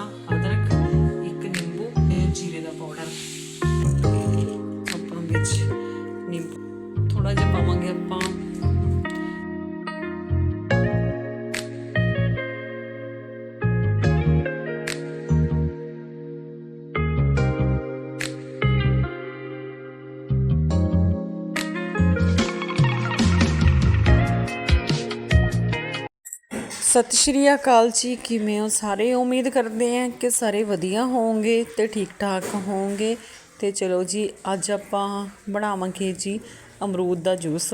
ਪੁਦੀਨਾ ਅਦਰਕ, ਇੱਕ ਨਿੰਬੂ ਤੇ ਜੀਰੇ ਦਾ ਪਾਊਡਰ। ਆਪਾਂ ਵਿੱਚ ਨਿੰਬੂ ਥੋੜਾ ਜਿਹਾ ਪਾਵਾਂਗੇ ਆਪਾਂ। ਸਤਿ ਸ਼੍ਰੀ ਅਕਾਲ ਜੀ, ਕਿਵੇਂ ਹੋ ਸਾਰੇ? ਉਮੀਦ ਕਰਦੇ ਹਾਂ ਕਿ ਸਾਰੇ ਵਧੀਆ ਹੋਵੋਗੇ ਤੇ ਠੀਕ ਠਾਕ ਹੋਵੋਗੇ। ਤੇ ਚਲੋ ਜੀ, ਅੱਜ ਆਪਾਂ ਬਣਾਵਾਂਗੇ ਜੀ ਅਮਰੂਦ ਦਾ ਜੂਸ।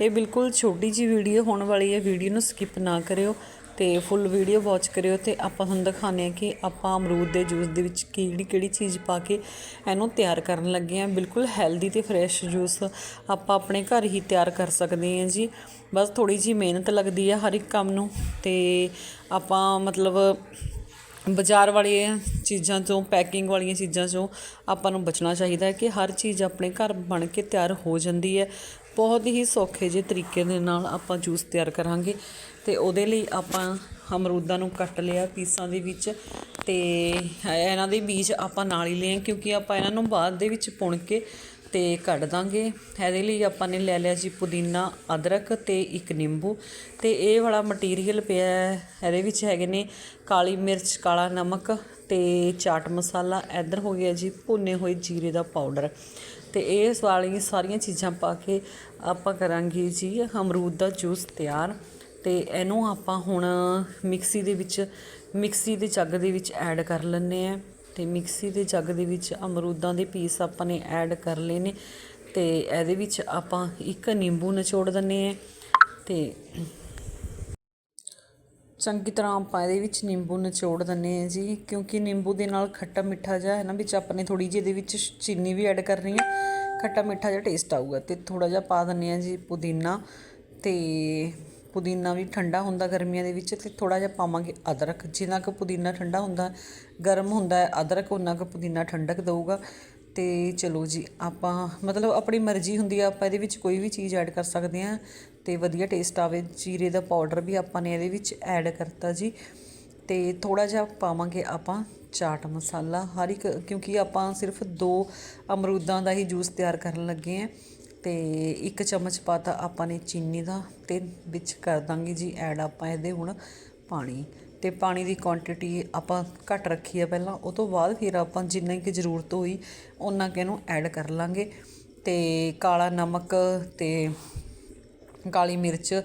ਇਹ ਬਿਲਕੁਲ ਛੋਟੀ ਜੀ ਵੀਡੀਓ ਹੋਣ ਵਾਲੀ ਹੈ, ਵੀਡੀਓ ਨੂੰ ਸਕਿਪ ਨਾ ਕਰਿਓ। ਤੇ ਫੁੱਲ ਵੀਡੀਓ ਵਾਚ ਕਰਿਓ ਤੇ ਆਪਾਂ ਤੁਹਾਨੂੰ ਦਿਖਾਉਂਦੇ ਹਾਂ ਕਿ ਆਪਾਂ ਅਮਰੂਦ ਦੇ ਜੂਸ ਦੇ ਵਿੱਚ ਕਿਹੜੀ ਕਿਹੜੀ ਚੀਜ਼ ਪਾ ਕੇ ਇਹਨੂੰ ਤਿਆਰ ਕਰਨ ਲੱਗੇ ਹਾਂ। ਬਿਲਕੁਲ ਹੈਲਦੀ ਤੇ ਫਰੈਸ਼ ਜੂਸ ਆਪਾਂ ਆਪਣੇ ਘਰ ਹੀ ਤਿਆਰ ਕਰ ਸਕਦੇ ਹਾਂ ਜੀ। ਬਸ ਥੋੜੀ ਜੀ ਮਿਹਨਤ ਲੱਗਦੀ ਹੈ ਹਰ ਇੱਕ ਕੰਮ ਨੂੰ ਤੇ ਆਪਾਂ ਮਤਲਬ ਬਾਜ਼ਾਰ ਵਾਲੀਆਂ ਚੀਜ਼ਾਂ ਤੋਂ ਪੈਕਿੰਗ ਵਾਲੀਆਂ ਚੀਜ਼ਾਂ ਤੋਂ ਆਪਾਂ ਨੂੰ ਬਚਣਾ ਚਾਹੀਦਾ ਹੈ ਕਿ ਹਰ ਚੀਜ਼ ਆਪਣੇ ਘਰ ਬਣ ਕੇ ਤਿਆਰ ਹੋ ਜਾਂਦੀ ਹੈ। ਬਹੁਤ ਹੀ ਸੌਖੇ ਜਿਹੇ ਤਰੀਕੇ ਦੇ ਨਾਲ ਆਪਾਂ ਜੂਸ ਤਿਆਰ ਕਰਾਂਗੇ ਤੇ ਉਹਦੇ ਲਈ ਆਪਾਂ ਅਮਰੂਦਾਂ ਨੂੰ ਕੱਟ ਲਿਆ ਪੀਸਾਂ ਦੇ ਵਿੱਚ ਤੇ ਇਹਨਾਂ ਦੇ ਬੀਜ ਆਪਾਂ ਨਾਲ ਹੀ ਲਏ ਕਿਉਂਕਿ ਆਪਾਂ ਇਹਨਾਂ ਨੂੰ ਬਾਅਦ ਦੇ ਵਿੱਚ ਪੁਣ ਕੇ ਤੇ ਕੱਢ ਦਾਂਗੇ। ਇਹਦੇ ਲਈ ਆਪਾਂ ਨੇ ਲੈ ਲਿਆ ਜੀ ਪੁਦੀਨਾ, ਅਦਰਕ ਤੇ ਇੱਕ ਨਿੰਬੂ। ਤੇ ਇਹ ਵਾਲਾ ਮਟੀਰੀਅਲ ਪਿਆ ਇਹਦੇ ਵਿੱਚ ਹੈਗੇ ਨੇ ਕਾਲੀ ਮਿਰਚ, ਕਾਲਾ ਨਮਕ ਤੇ ਚਾਟ ਮਸਾਲਾ। ਇੱਧਰ ਹੋ ਗਿਆ ਜੀ ਭੁੰਨੇ ਹੋਏ ਜੀਰੇ ਦਾ ਪਾਊਡਰ ਤੇ ਇਹ ਵਾਲੀਆਂ ਸਾਰੀਆਂ ਚੀਜ਼ਾਂ ਪਾ ਕੇ ਆਪਾਂ ਕਰਾਂਗੇ ਜੀ ਅਮਰੂਦ ਦਾ ਜੂਸ ਤਿਆਰ। ਤੇ ਇਹਨੂੰ ਆਪਾਂ ਹੁਣ ਮਿਕਸੀ ਦੇ ਵਿੱਚ, ਮਿਕਸੀ ਦੇ ਜੱਗ ਦੇ ਵਿੱਚ ਐਡ ਕਰ ਲੈਂਦੇ ਆ ਤੇ ਮਿਕਸੀ ਦੇ ਜੱਗ ਦੇ ਵਿੱਚ ਅਮਰੂਦਾਂ ਦੇ ਪੀਸ ਆਪਾਂ ਨੇ ਐਡ ਕਰ ਲਏ ਨੇ ਤੇ ਇਹਦੇ ਵਿੱਚ ਆਪਾਂ ਇੱਕ ਨਿੰਬੂ ਨਿਚੋੜ ਦਿੰਨੇ ਆ ਤੇ ਚੰਗੀ ਤਰ੍ਹਾਂ ਆਪਾਂ ਇਹਦੇ ਵਿੱਚ ਨਿੰਬੂ ਨਿਚੋੜ ਦਿੰਨੇ ਆ ਜੀ, ਕਿਉਂਕਿ ਨਿੰਬੂ ਦੇ ਨਾਲ ਖੱਟਾ ਮਿੱਠਾ ਜਿਹਾ ਹੈ ਨਾ, ਵਿੱਚ ਆਪਾਂ ਨੇ ਥੋੜੀ ਜਿਹੀ ਇਹਦੇ ਵਿੱਚ ਚੀਨੀ ਵੀ ਐਡ ਕਰਨੀ ਹੈ, ਖੱਟਾ ਮਿੱਠਾ ਜਿਹਾ ਟੇਸਟ ਆਊਗਾ ਤੇ ਥੋੜਾ ਜਿਹਾ ਪਾ ਦਿੰਨੇ ਆ ਜੀ ਪੁਦੀਨਾ ਤੇ ਪੁਦੀਨਾ ਵੀ ਠੰਡਾ ਹੁੰਦਾ ਗਰਮੀਆਂ ਦੇ ਵਿੱਚ ਤੇ ਥੋੜਾ ਜਿਹਾ ਪਾਵਾਂਗੇ ਅਦਰਕ। ਜਿੰਨਾ ਕੁ ਪੁਦੀਨਾ ਠੰਡਾ ਹੁੰਦਾ, ਗਰਮ ਹੁੰਦਾ ਹੈ ਅਦਰਕ ਉਨਾ ਕੁ ਪੁਦੀਨਾ ਠੰਡਕ ਦਊਗਾ। ਤੇ ਚਲੋ ਜੀ, ਆਪਾਂ ਮਤਲਬ ਆਪਣੀ ਮਰਜ਼ੀ ਹੁੰਦੀ ਆ, ਆਪਾਂ ਇਹਦੇ ਵਿੱਚ ਕੋਈ ਵੀ ਚੀਜ਼ ਐਡ ਕਰ ਸਕਦੇ ਆ ਤੇ ਵਧੀਆ ਟੇਸਟ ਆਵੇ। ਜੀਰੇ ਦਾ ਪਾਊਡਰ ਵੀ ਆਪਾਂ ਨੇ ਇਹਦੇ ਵਿੱਚ ਐਡ ਕਰਤਾ ਜੀ। ਤੇ ਥੋੜਾ ਜਿਹਾ ਪਾਵਾਂਗੇ ਆਪਾਂ ਚਾਟ ਮਸਾਲਾ। ਹਰ ਇੱਕ, ਕਿਉਂਕਿ ਆਪਾਂ ਸਿਰਫ ਦੋ ਅਮਰੂਦਾਂ ਦਾ ਹੀ ਜੂਸ ਤਿਆਰ ਕਰਨ ਲੱਗੇ ਆ ਅਤੇ ਇੱਕ ਚਮਚ ਪਾਤਾ ਆਪਾਂ ਨੇ ਚੀਨੀ ਦਾ ਅਤੇ ਵਿੱਚ ਕਰ ਦਾਂਗੇ ਜੀ ਐਡ ਆਪਾਂ ਇਹਦੇ ਹੁਣ ਪਾਣੀ। ਤੇ ਪਾਣੀ ਦੀ ਕੁਆਂਟੀਟੀ ਆਪਾਂ ਘੱਟ ਰੱਖੀ ਆ ਪਹਿਲਾਂ, ਉਹ ਤੋਂ ਬਾਅਦ ਫਿਰ ਆਪਾਂ ਜਿੰਨਾ ਕਿ ਜ਼ਰੂਰਤ ਹੋਈ ਉਹਨਾਂ ਕਿ ਇਹਨੂੰ ਐਡ ਕਰ ਲਾਂਗੇ। ਤੇ ਕਾਲਾ ਨਮਕ ਤੇ ਕਾਲੀ ਮਿਰਚ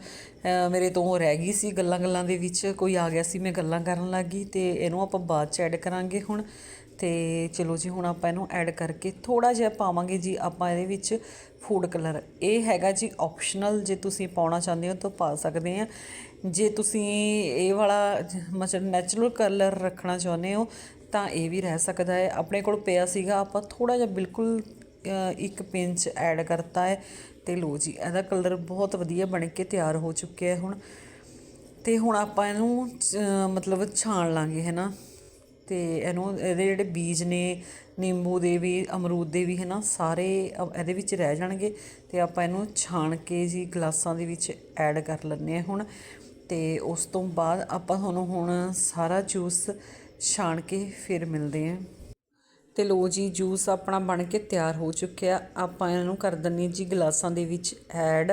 ਮੇਰੇ ਤੋਂ ਰਹਿ ਗਈ ਸੀ ਗੱਲਾਂ ਗੱਲਾਂ ਦੇ ਵਿੱਚ, ਕੋਈ ਆ ਗਿਆ ਸੀ, ਮੈਂ ਗੱਲਾਂ ਕਰਨ ਲੱਗੀ ਤੇ ਇਹਨੂੰ ਆਪਾਂ ਬਾਅਦ ਚ ਐਡ ਕਰਾਂਗੇ ਹੁਣ। ਤੇ ਚਲੋ ਜੀ ਹੁਣ ਆਪਾਂ ਇਹਨੂੰ ਐਡ ਕਰਕੇ ਥੋੜਾ ਜਿਹਾ ਪਾਵਾਂਗੇ ਜੀ ਆਪਾਂ ਇਹਦੇ ਵਿੱਚ ਫੂਡ ਕਲਰ ਇਹ ਹੈਗਾ ਜੀ ਆਪਸ਼ਨਲ ਜੇ ਤੁਸੀਂ ਪਾਉਣਾ ਚਾਹੁੰਦੇ ਹੋ ਤਾਂ ਪਾ ਸਕਦੇ ਆ। ਜੇ ਤੁਸੀਂ ਇਹ ਵਾਲਾ ਮਤਲਬ ਨੈਚੁਰਲ ਕਲਰ ਰੱਖਣਾ ਚਾਹੁੰਦੇ ਹੋ ਤਾਂ ਇਹ ਵੀ ਰਹਿ ਸਕਦਾ ਹੈ। ਆਪਣੇ ਕੋਲ ਪਿਆ ਸੀਗਾ ਆਪਾਂ ਥੋੜਾ ਜਿਹਾ ਬਿਲਕੁਲ ਅ, ਇੱਕ ਪਿੰਚ ਐਡ ਕਰਤਾ ਹੈ ਤੇ ਲੋ ਜੀ ਇਹਦਾ ਕਲਰ ਬਹੁਤ ਵਧੀਆ ਬਣ ਕੇ ਤਿਆਰ ਹੋ ਚੁੱਕਿਆ ਹੈ ਹੁਣ। ਤੇ ਹੁਣ ਆਪਾਂ ਇਹਨੂੰ ਮਤਲਬ ਛਾਣ ਲਾਂਗੇ ਹੈ ਨਾ? ਤੇ ਇਹਨੂੰ ਇਹਦੇ ਜਿਹੜੇ ਬੀਜ ਨੇ, ਨਿੰਬੂ ਦੇ ਵੀ, ਅਮਰੂਦ ਦੇ ਵੀ ਹੈ ਨਾ ਸਾਰੇ ਇਹਦੇ ਵਿੱਚ ਰਹਿ ਜਾਣਗੇ ਤੇ ਆਪਾਂ ਇਹਨੂੰ ਛਾਣ ਕੇ ਜੀ ਗਲਾਸਾਂ ਦੇ ਵਿੱਚ ਐਡ ਕਰ ਲੈਂਦੇ ਹਾਂ ਹੁਣ ਤੇ ਉਸ ਤੋਂ ਬਾਅਦ ਆਪਾਂ ਤੁਹਾਨੂੰ ਹੁਣ ਸਾਰਾ ਜੂਸ ਛਾਣ ਕੇ ਫਿਰ ਮਿਲਦੇ ਹਾਂ। ਤੇ ਲੋ ਜੀ, ਜੂਸ ਆਪਣਾ ਬਣ ਕੇ ਤਿਆਰ ਹੋ ਚੁੱਕਿਆ ਆਪਾਂ ਇਹਨੂੰ ਕਰ ਦਿੰਨੀ ਜੀ ਗਲਾਸਾਂ ਦੇ ਵਿੱਚ ਐਡ।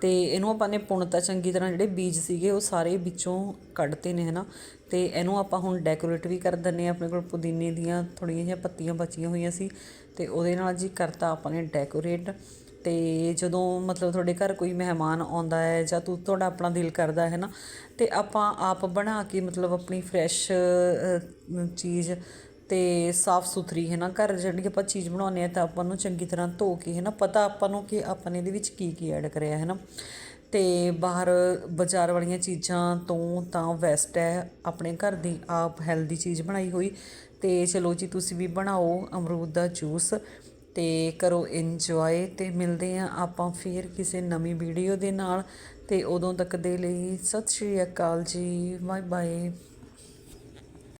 ਤੇ ਇਹਨੂੰ ਆਪਾਂ ਨੇ ਪੁਣਤਾ ਚੰਗੀ ਤਰ੍ਹਾਂ ਜਿਹੜੇ ਬੀਜ ਸੀਗੇ ਉਹ ਸਾਰੇ ਵਿੱਚੋਂ ਕੱਢਤੇ ਨੇ, ਹਨਾ। ਤੇ ਇਹਨੂੰ ਆਪਾਂ ਹੁਣ ਡੈਕੋਰੇਟ ਵੀ ਕਰ ਦਿੰਨੇ ਆ ਆਪਣੇ ਕੋਲ ਪੁਦੀਨੇ ਦੀਆਂ ਥੋੜੀਆਂ ਜਿਹੀਆਂ ਪੱਤੀਆਂ ਬਚੀਆਂ ਹੋਈਆਂ ਸੀ। ਤੇ ਉਹਦੇ ਨਾਲ ਜੀ ਕਰਤਾ ਆਪਾਂ ਨੇ ਡੈਕੋਰੇਟ। ਤੇ ਜਦੋਂ ਮਤਲਬ ਤੁਹਾਡੇ ਘਰ ਕੋਈ ਮਹਿਮਾਨ ਆਉਂਦਾ ਹੈ ਜਾਂ ਤੂੰ, ਤੁਹਾਡਾ ਆਪਣਾ ਦਿਲ ਕਰਦਾ ਹੈ ਨਾ ਤੇ ਆਪਾਂ ਆਪ ਬਣਾ ਕੇ ਮਤਲਬ ਆਪਣੀ ਫਰੈਸ਼ ਚੀਜ਼ ਤੇ ਸਾਫ਼ ਸੁਥਰੀ ਹੈ ਨਾ, ਘਰ ਜਿਹੜੀ ਆਪਾਂ ਚੀਜ਼ ਬਣਾਉਂਦੇ ਆ ਤਾਂ ਆਪਾਂ ਨੂੰ ਚੰਗੀ ਤਰ੍ਹਾਂ ਧੋ ਕੇ ਹੈ ਨਾ, ਪਤਾ ਆਪਾਂ ਨੂੰ ਕਿ ਆਪਾਂ ਨੇ ਇਹਦੇ ਵਿੱਚ ਕੀ ਕੀ ਐਡ ਕਰਿਆ ਹੈ ਨਾ। ਤੇ ਬਾਹਰ ਬਾਜ਼ਾਰ ਵਾਲੀਆਂ ਚੀਜ਼ਾਂ ਤੋਂ ਤਾਂ ਵੈਸਟ ਹੈ, ਆਪਣੇ ਘਰ ਦੀ ਆਪ ਹੈਲਦੀ ਚੀਜ਼ ਬਣਾਈ ਹੋਈ। ਤੇ ਚਲੋ ਜੀ, ਤੁਸੀਂ ਵੀ ਬਣਾਓ ਅਮਰੂਦ ਦਾ ਜੂਸ ਤੇ ਕਰੋ ਇੰਜੋਏ ਤੇ ਮਿਲਦੇ ਆ ਆਪਾਂ ਫੇਰ ਕਿਸੇ ਨਵੀਂ ਵੀਡੀਓ ਦੇ ਨਾਲ। ਤੇ ਉਦੋਂ ਤੱਕ ਦੇ ਲਈ ਸਤਿ ਸ਼੍ਰੀ ਅਕਾਲ ਜੀ ਬਾਏ ਬਾਏ